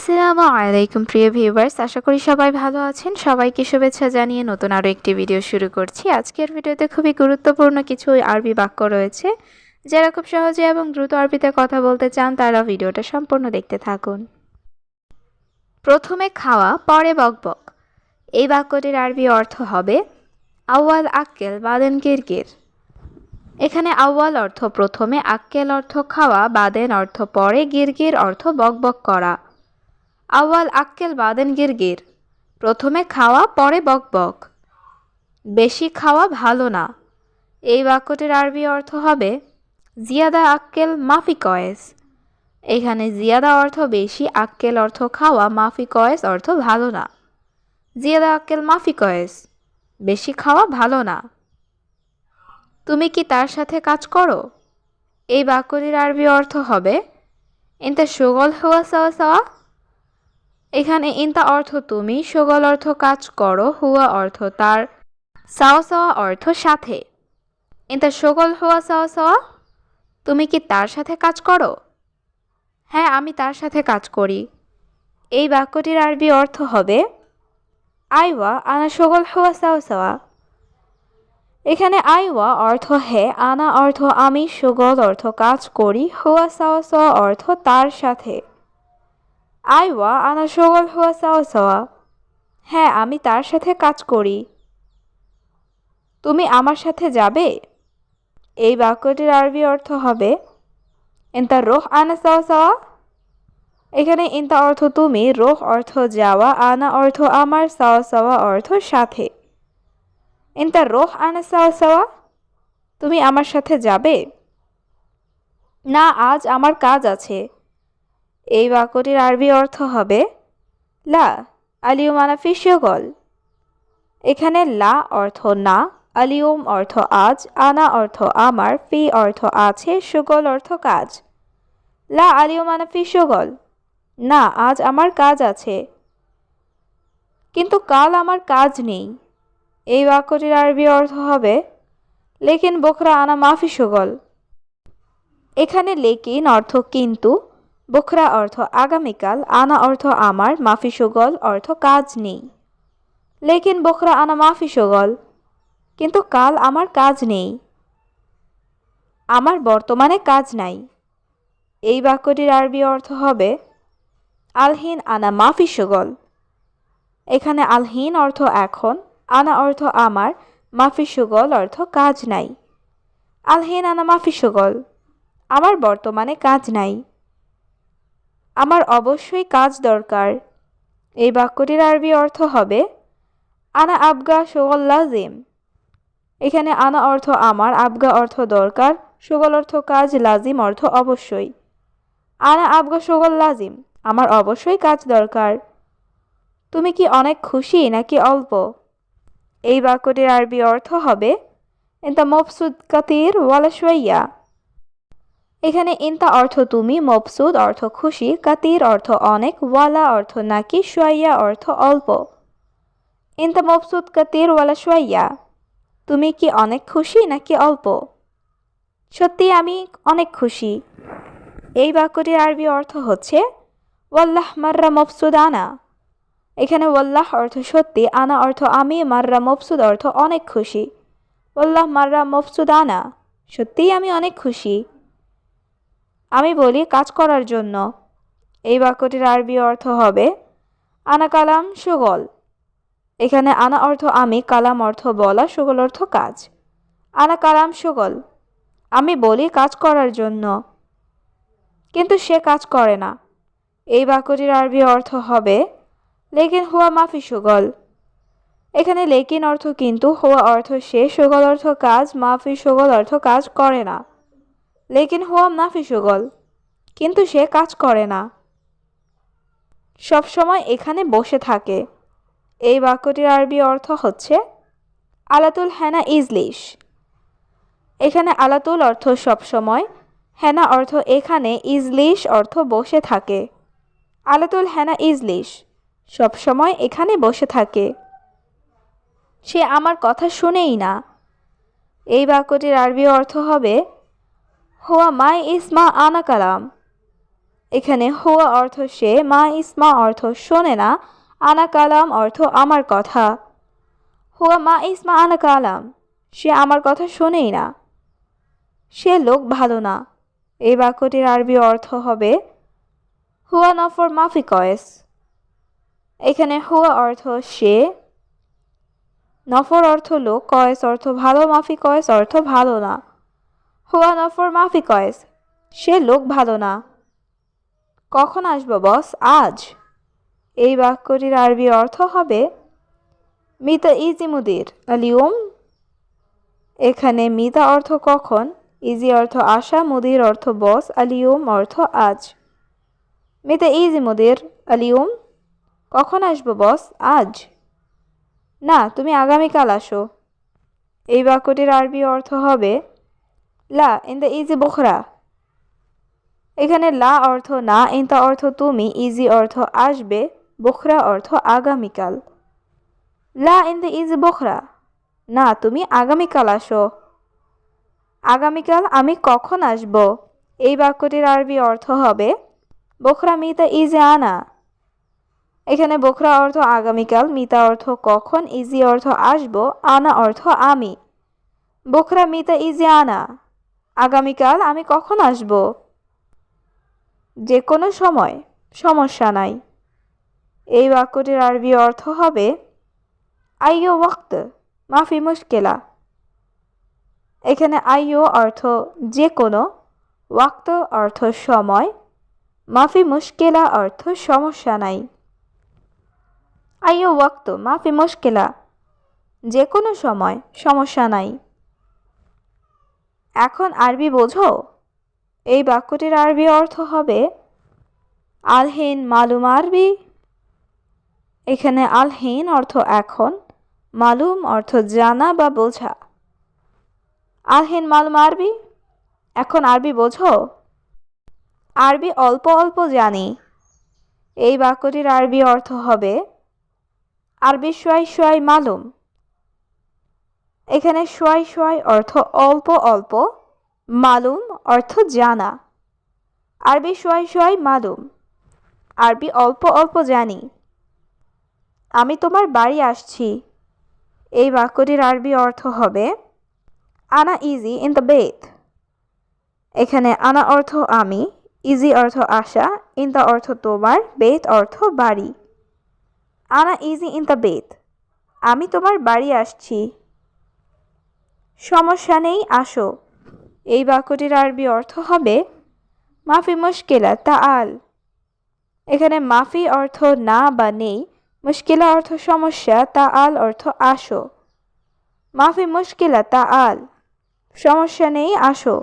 আসসালামু আলাইকুম, প্রিয় ভিউয়ার্স। আশা করি সবাই ভালো আছেন। সবাইকে শুভেচ্ছা জানিয়ে নতুন আরও একটি ভিডিও শুরু করছি। আজকের ভিডিওতে খুবই গুরুত্বপূর্ণ কিছু আরবি বাক্য রয়েছে। যারা খুব সহজে এবং দ্রুত আরবিতে কথা বলতে চান, তারা ভিডিওটা সম্পূর্ণ দেখতে থাকুন। প্রথমে খাওয়া, পরে বকবক। এই বাক্যটির আরবি অর্থ হবে, আউয়াল আক্কেল, বাদেন কিরকির এখানে আউয়াল অর্থ প্রথমে, আক্কেল অর্থ খাওয়া, বাদেন অর্থ পরে, গিরগির অর্থ বকবক করা। আওয়াল আক্কেল বাদেন গিরগির প্রথমে খাওয়া, পরে বকবক বেশি খাওয়া ভালো না। এই বাক্যটির আরবি অর্থ হবে, জিয়াদা আক্কেল মাফি কয়েস। এখানে জিয়াদা অর্থ বেশি, আক্কেল অর্থ খাওয়া, মাফি কয়েস অর্থ ভালো না। জিয়াদা আক্কেল মাফি কয়েস। বেশি খাওয়া ভালো না। তুমি কি তার সাথে কাজ করো? এই বাক্যটির আরবি অর্থ হবে, ইনতা সুগল হওয়া সাওয়া সাওয়া এখানে ইনতা অর্থ তুমি, সুগল অর্থ কাজ করো, হুয়া অর্থ তার সাওয়া সাওয়া অর্থ সাথে। ইনতা সুগল হওয়া সাওয়া সাওয়া, তুমি কি তার সাথে কাজ করো? হ্যাঁ আমি তার সাথে কাজ করি। এই বাক্যটির আরবি অর্থ হবে, আইওয়া, আনা সুগল হওয়া সাওয়া সাওয়া। এখানে আইওয়া অর্থ হে, আনা অর্থ আমি, সুগল অর্থ কাজ করি, হুয়া সাওয়া সাওয়া অর্থ তার সাথে। আইওয়া আনা সুগল হুয়া সাওয়া সাওয়া। হ্যাঁ আমি তার সাথে কাজ করি। তুমি আমার সাথে যাবে? এই বাক্যটির আরবি অর্থ হবে, ইন্তা রোহ আনা সাওয়া সাওয়া? এখানে ইন্তা অর্থ তুমি, রোহ অর্থ যাওয়া, আনা অর্থ আমার, সাওয়া সাওয়া অর্থ সাথে। ইন্তা রোহ আনা সাওয়া সাওয়া? তুমি আমার সাথে যাবে? না, আজ আমার কাজ আছে। এই বাক্যটির আরবি অর্থ হবে, লা। আলিউম আনা ফিসিওগল এখানে লা অর্থ না আলিউম অর্থ আজ, আনা অর্থ আমার, ফি অর্থ আছে সুগল অর্থ কাজ। লা আলিউম আনা না, আজ আমার কাজ আছে। কিন্তু কাল আমার কাজ নেই। এই বাক্যটির আরবি অর্থ হবে, লেকিন বোখরা আনা মাফি সুগল এখানে লেকিন অর্থ কিন্তু বোখরা অর্থ আগামীকাল, আনা অর্থ আমার, মাফি সুগল অর্থ কাজ নেই। লেকিন বখরা আনা মাফি সুগল, কিন্তু কাল আমার কাজ নেই। আমার বর্তমানে কাজ নাই। এই বাক্যটির আরবি অর্থ হবে, আলহিন আনা মাফি সুগল। এখানে আলহিন অর্থ এখন, আনা অর্থ আমার, মাফি সুগল অর্থ কাজ নাই। আলহিন আনা মাফি সুগল, আমার বর্তমানে কাজ নাই। আমার অবশ্যই কাজ দরকার। এই বাক্যটির আরবি অর্থ হবে, আনা আবগা সুগল লাজিম। এখানে আনা অর্থ আমার আবগা অর্থ দরকার সুগল অর্থ কাজ লাজিম অর্থ অবশ্যই। আনা আবগা সুগল লাজিম আমার অবশ্যই কাজ দরকার। তুমি কি অনেক খুশি নাকি অল্প? এই বাক্যটির আরবি অর্থ হবে, ইন্তা মফসুদ কাতির ওয়ালাশাইয়া এখানে ইন্তা অর্থ তুমি, মফসুদ অর্থ খুশি, কাতির অর্থ অনেক, ওয়ালা অর্থ নাকি সোয়াইয়া অর্থ অল্প। ইন্তা মফসুদ, কাতির, ওয়ালা সোয়াইয়া তুমি কি অনেক খুশি নাকি অল্প? সত্যি আমি অনেক খুশি। এই বাক্যটির আরবি অর্থ হচ্ছে, ওয়াল্লাহ মাররা মফসুদ আনা। এখানে ওয়াল্লাহ অর্থ সত্যি, আনা অর্থ আমি, মাররা মফসুদ অর্থ অনেক খুশি। ওয়াল্লাহ মাররা মফসুদ আনা। সত্যিই আমি অনেক খুশি। আমি বলি, কাজ করার জন্য। এই বাক্যটির আরবি অর্থ হবে, আনা কালাম সুগল। এখানে আনা অর্থ আমি, কালাম অর্থ বলা, সুগল অর্থ কাজ। আনা কালাম সুগল। আমি বলি, কাজ করার জন্য। কিন্তু সে কাজ করে না। এই বাক্যটির আরবি অর্থ হবে, লেকিন হুয়া মাফি সুগল। এখানে লেকিন অর্থ কিন্তু, হুয়া অর্থ সে, সুগল অর্থ কাজ, মাফি সুগল অর্থ কাজ করে না। লেকিন হুয়া মাফি সুগল কিন্তু সে কাজ করে না। সবসময় এখানে বসে থাকে। এই বাক্যটির আরবি অর্থ হচ্ছে, আলাতুল হেনা ইজলিশ এখানে আলাতুল অর্থ সবসময়, হেনা অর্থ এখানে ইজলিশ অর্থ বসে থাকে। আলাতুল হেনা ইজলিশ সবসময় এখানে বসে থাকে। সে আমার কথা শুনেই না। এই বাক্যটির আরবি অর্থ হবে হোয়া মা ইসমা আনা কালাম। এখানে হুয়া অর্থ সে, মা ইসমা অর্থ শোনে না, আনা কালাম অর্থ আমার কথা। হুয়া মা ইসমা আনা কালাম, সে আমার কথা শোনেই না। সে লোক ভালো না। এই বাক্যটির আরবি অর্থ হবে, হুয়া নফর মাফি কয়েস। এখানে হুয়া অর্থ সে, নফর অর্থ লোক, কয়েস অর্থ ভালো, মাফি কয়েস অর্থ ভালো না। হুয়া অফর মাফি কয়েস সে লোক ভালো না। কখন আসব বস আজ। এই বাক্যটির আরবি অর্থ হবে, মিতা ইজি মুদির, আলিউম। এখানে মিতা অর্থ কখন? ইজি অর্থ আশা, মুদির অর্থ বস আলিউম অর্থ আজ। মিতা ইজি মুদির, আলিউম। কখন আসব বস আজ। না, তুমি আগামীকাল আসো। এই বাক্যটির আরবি অর্থ হবে লা ইন দ্য ইজি বোখরা এখানে লা অর্থ না ইনতা অর্থ তুমি ইজি অর্থ আসবে বোখরা অর্থ আগামীকাল। লা ইন দ্য ইজি বোখরা না, তুমি আগামীকাল আসো। আগামীকাল আমি কখন আসব? এই বাক্যটির আরবি অর্থ হবে বোখরা মিতা ইজি আনা। এখানে বোখরা অর্থ আগামীকাল মিতা অর্থ কখন ইজি অর্থ আসব, আনা অর্থ আমি। বোখরা মিতা ইজি আনা। আগামীকাল আমি কখন আসব? যে কোনো সময়, সমস্যা নাই। এই বাক্যটির আরবি অর্থ হবে, আইয়ো ওয়াক্ত, মাফি মুশকেলা। এখানে আইয়ো অর্থ যে কোনো ওয়াক্ত অর্থ সময়, মাফি মুশকেলা অর্থ সমস্যা নাই। আইয়ো ওয়াক্ত, মাফি মুশকেলা। যে কোনো সময়, সমস্যা নাই। এখন আরবি বোঝো? এই বাক্যটির আরবি অর্থ হবে, আলহীন মালুম আরবি। এখানে আলহীন অর্থ এখন মালুম অর্থ জানা বা বোঝা। আলহীন মালুম আরবি? এখন আরবি বোঝো, আরবি অল্প অল্প জানি। এই বাক্যটির আরবি অর্থ হবে আরবি সোয়াই সোয়াই মালুম। এখানে সোয়াই সোয়াই অর্থ অল্প অল্প, মালুম অর্থ জানা। আরবি সোয়াই সোয়াই মালুম, আরবি অল্প অল্প জানি। আমি তোমার বাড়ি আসছি। এই বাক্যটির আরবি অর্থ হবে, আনা ইজি ইন দ্য বেথ এখানে আনা অর্থ আমি ইজি অর্থ আশা ইন দ্য অর্থ তোমার বেত অর্থ বাড়ি। আনা ইজি ইন দ্য বেত আমি তোমার বাড়ি আসছি। সমস্যা নেই, আসো। এই বাক্যটির আরবি অর্থ হবে, মাফি মুশকিলা তা আল এখানে মাফি অর্থ না বা নেই, মুশকিলা অর্থ সমস্যা তা আল অর্থ আসো। মাফি মুশকিলা তা আল সমস্যা নেই, আসো।